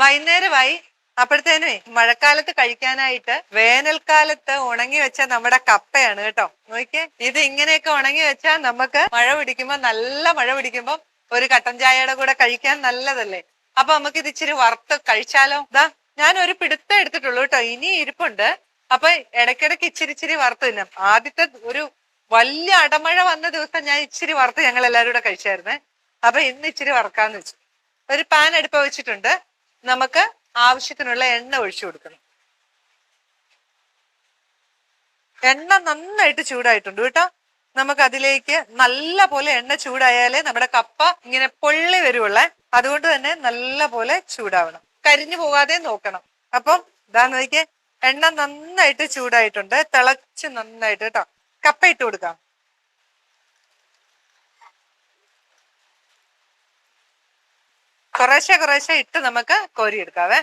വൈകുന്നേരമായി അപ്പോഴത്തേനേ മഴക്കാലത്ത് കഴിക്കാനായിട്ട് വേനൽക്കാലത്ത് ഉണങ്ങി വെച്ച നമ്മുടെ കപ്പയാണ് കേട്ടോ. നോക്കിയേ ഇത് ഇങ്ങനെയൊക്കെ ഉണങ്ങി വെച്ചാൽ നമുക്ക് മഴ പിടിക്കുമ്പോ നല്ല മഴ പിടിക്കുമ്പോ ഒരു കട്ടൻ ചായയുടെ കൂടെ കഴിക്കാൻ നല്ലതല്ലേ? അപ്പൊ നമുക്ക് ഇത് ഇച്ചിരി വറുത്ത് കഴിച്ചാലോ? ഇതാ ഞാൻ ഒരു പിടുത്തം എടുത്തിട്ടുള്ളൂ കേട്ടോ. ഇനി ഇരിപ്പുണ്ട്. അപ്പൊ ഇടയ്ക്കിടയ്ക്ക് ഇച്ചിരി ഇച്ചിരി വറുത്ത് തിന്നാം. ആദ്യത്തെ ഒരു വലിയ അടമഴ വന്ന ദിവസം ഞാൻ ഇച്ചിരി വറുത്ത് ഞങ്ങൾ എല്ലാവരും കൂടെ കഴിച്ചായിരുന്നേ. അപ്പൊ ഇന്ന് ഇച്ചിരി വറക്കാന്ന് വെച്ചു. ഒരു പാൻ അടുപ്പ വെച്ചിട്ടുണ്ട്. നമുക്ക് ആവശ്യത്തിനുള്ള എണ്ണ ഒഴിച്ചു കൊടുക്കണം. എണ്ണ നന്നായിട്ട് ചൂടായിട്ടുണ്ട് കേട്ടോ. നമുക്ക് അതിലേക്ക് നല്ല പോലെ എണ്ണ ചൂടായാലേ നമ്മുടെ കപ്പ ഇങ്ങനെ പൊള്ളി വരുവുള്ളേ അതുകൊണ്ട് തന്നെ നല്ല പോലെ ചൂടാവണം. കരിഞ്ഞു പോകാതെ നോക്കണം. അപ്പം ഇതാ നോക്കിയേ എണ്ണ നന്നായിട്ട് ചൂടായിട്ടുണ്ട് തിളച്ച് നന്നായിട്ട് കേട്ടോ. കപ്പ ഇട്ട് കൊടുക്കാം. കുറേശ്ശെ കുറേശ്ശെ ഇട്ട് നമുക്ക് കോരിയെടുക്കാവേ.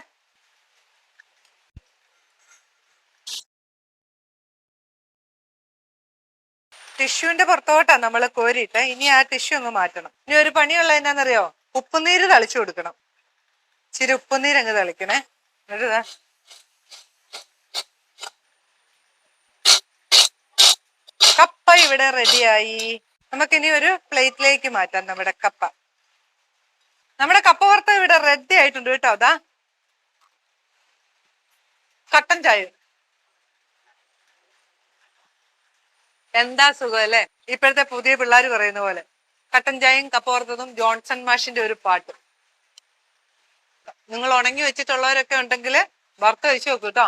ടിഷ്യൂവിന്റെ പുറത്തോട്ടാ നമ്മൾ കോരിയിട്ട്. ഇനി ആ ടിഷ്യൂ അങ്ങ് മാറ്റണം. ഇനി ഒരു പണിയുള്ള എന്നാന്നറിയോ? ഉപ്പുനീര് തളിച്ചു കൊടുക്കണം. ഇച്ചിരി ഉപ്പുനീര് അങ്ങ് തളിക്കണേ. എന്നിട്ട് കപ്പ ഇവിടെ റെഡിയായി നമുക്കിനി ഒരു പ്ലേറ്റിലേക്ക് മാറ്റാം നമ്മുടെ കപ്പ. ഇവിടെ റെഡി ആയിട്ടുണ്ട് കേട്ടോ അതാ കട്ടൻ ചായ. എന്താ സുഖം അല്ലെ? ഇപ്പോഴത്തെ പുതിയ പിള്ളേർ പറയുന്ന പോലെ. കട്ടൻ ചായയും കപ്പോർത്തതും ജോൺസൺ മാഷിന്റെ ഒരു പാട്ട്. നിങ്ങൾ ഉണങ്ങി വെച്ചിട്ടുള്ളവരൊക്കെ ഉണ്ടെങ്കിൽ വറുത്ത് കഴിച്ചു നോക്കൂ കേട്ടോ.